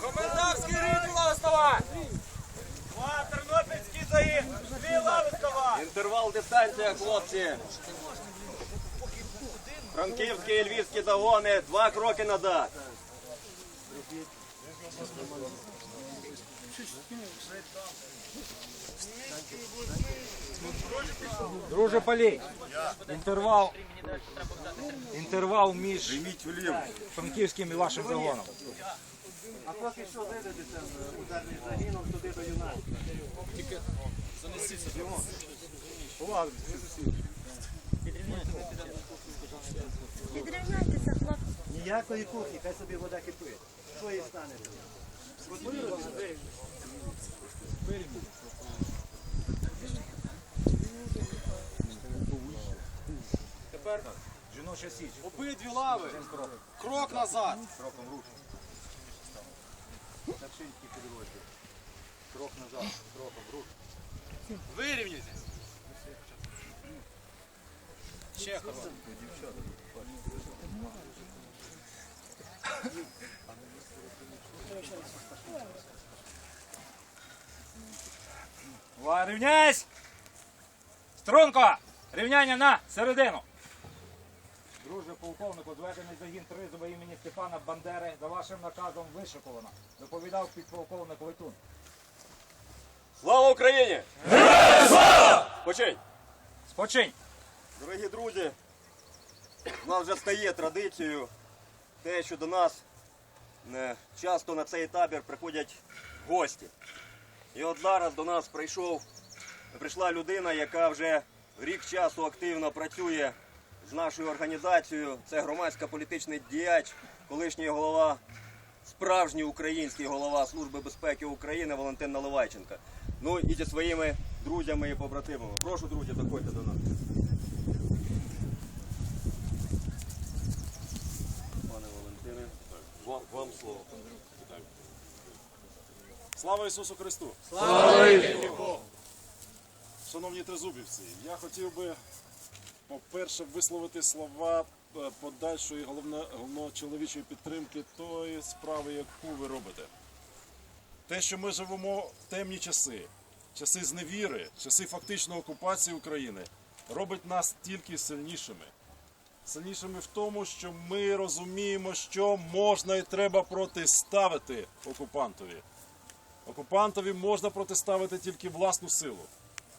Комендантський рід Властова! Тернопільський загін! Дві Лавицького! Інтервал дистанція, хлопці. Франківські і львівські загони. Два кроки назад. Друже Полей, інтервал, інтервал між франківським і вашим загоном. А поки що виведеться з ударним загином туди до Юнайту. Відрівняйтеся, хлопці. Ніякої кухні, хай собі вода кипить. Що їй стане? Жіноча січ. Обидві лави! Крок назад! Старшинський підрозділ. Крок назад, кроком рух. Вирівняйтесь! Чехова. Ва, рівняйсь! Струнко! Рівняння на середину! Друже полковнику, зведений загін Тризова імені Степана Бандери за вашим наказом вишиковано. Доповідав підполковник Летун. Слава Україні! Героям слава! Почень! Спочинь! Дорогі друзі, у нас вже стає традицією те, що до нас е, часто на цей табір приходять гості. І от зараз до нас прийшов, прийшла людина, яка вже рік часу активно працює з нашою організацією. Це громадська політичний діяч, колишній голова, справжній український голова Служби безпеки України Валентин Наливайченко. Ну і зі своїми друзями і побратимами. Прошу, друзі, заходьте до нас. Пане Валентине, вам, вам слово. Слава Ісусу Христу! Слава Богу! Шановні тризубівці, я хотів би, по-перше, висловити слова е, подальшої головне, головночоловічої підтримки тої справи, яку ви робите. Те, що ми живемо в темні часи, часи зневіри, часи фактичної окупації України, робить нас тільки сильнішими. Сильнішими в тому, що ми розуміємо, що можна і треба протиставити окупантові. Окупантові можна протиставити тільки власну силу,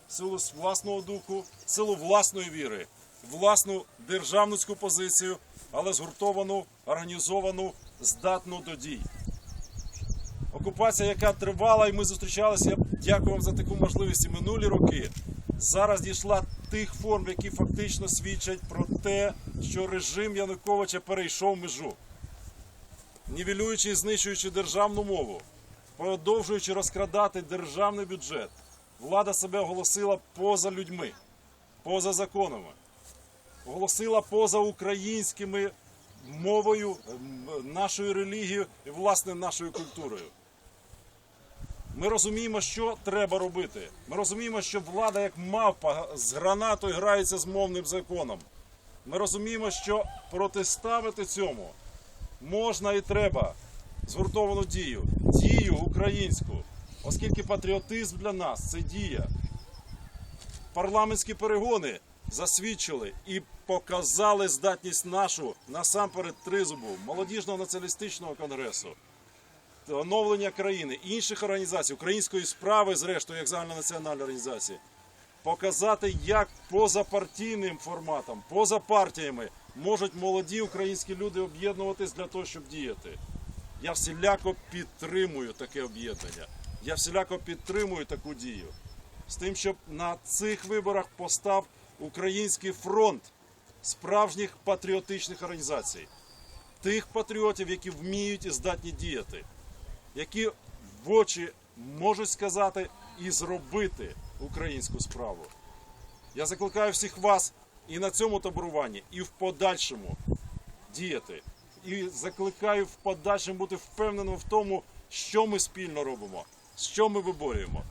силу власного духу, силу власної віри, власну державницьку позицію, але згуртовану, організовану, здатну до дій. Окупація, яка тривала, і ми зустрічалися, я дякую вам за таку можливість і минулі роки. Зараз дійшла тих форм, які фактично свідчать про те, що режим Януковича перейшов межу, нівелюючи і знищуючи державну мову, продовжуючи розкрадати державний бюджет, влада себе оголосила поза людьми, поза законами, оголосила поза українськими мовою, нашою релігією і власне нашою культурою. Ми розуміємо, що треба робити. Ми розуміємо, що влада, як мавпа з гранатою грається з мовним законом. Ми розуміємо, що протиставити цьому можна і треба згуртовану дію, дію українську, оскільки патріотизм для нас це дія. Парламентські перегони засвідчили і показали здатність нашу насамперед тризубу, молодіжного націоналістичного конгресу, оновлення країни, інших організацій, української справи, зрештою, як загальнонаціональної організації, показати, як поза партійним форматом, поза партіями можуть молоді українські люди об'єднуватись для того, щоб діяти. Я всіляко підтримую таке об'єднання. Я всіляко підтримую таку дію. З тим, щоб на цих виборах постав український фронт справжніх патріотичних організацій, тих патріотів, які вміють і здатні діяти, які в очі можуть сказати і зробити українську справу. Я закликаю всіх вас і на цьому таборуванні, і в подальшому діяти. І закликаю в подальшому бути впевненим в тому, що ми спільно робимо, що ми виборюємо.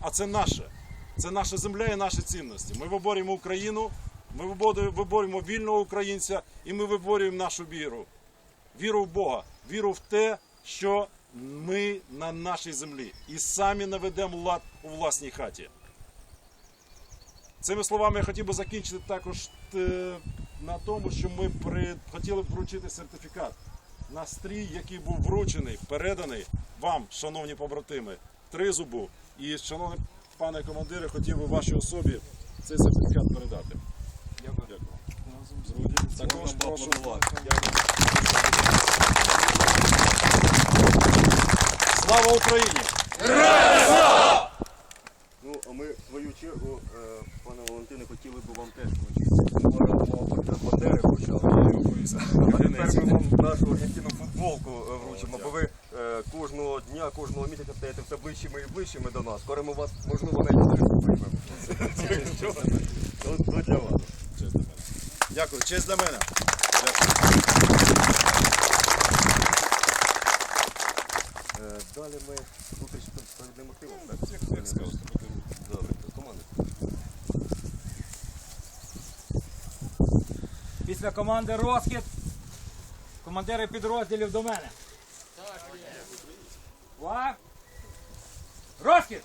А це наше. Це наша земля і наші цінності. Ми виборюємо Україну, Ми виборюємо- вільного українця і ми виборюємо нашу віру. Віру в Бога, віру в те, що ми на нашій землі і самі наведемо лад у власній хаті. Цими словами я хотів би закінчити також е, на тому, що ми при... хотіли б вручити сертифікат на стрій, який був вручений, переданий вам, шановні побратими, тризубу. І, шановний пане командире, хотів би вашій особі цей сертифікат передати. Слава Україні! Ну, а ми, в свою чергу, е, пане Валентине, хотіли б вам теж. А тепер ми вам нашу аргентину футболку е, вручимо, бо ви е, кожного дня, кожного місяця стаєте все ближчими і ближчими до нас. Скоро ми вас, можливо, навіть. Що? То- то для вас. Честь для мене. Дякую, честь для мене. Е, Далі ми зустріч справедливим мотивом. так? Як скажете. Добре, то команда. Після команди розхід. Командири підрозділів до мене. Ва. Розхід!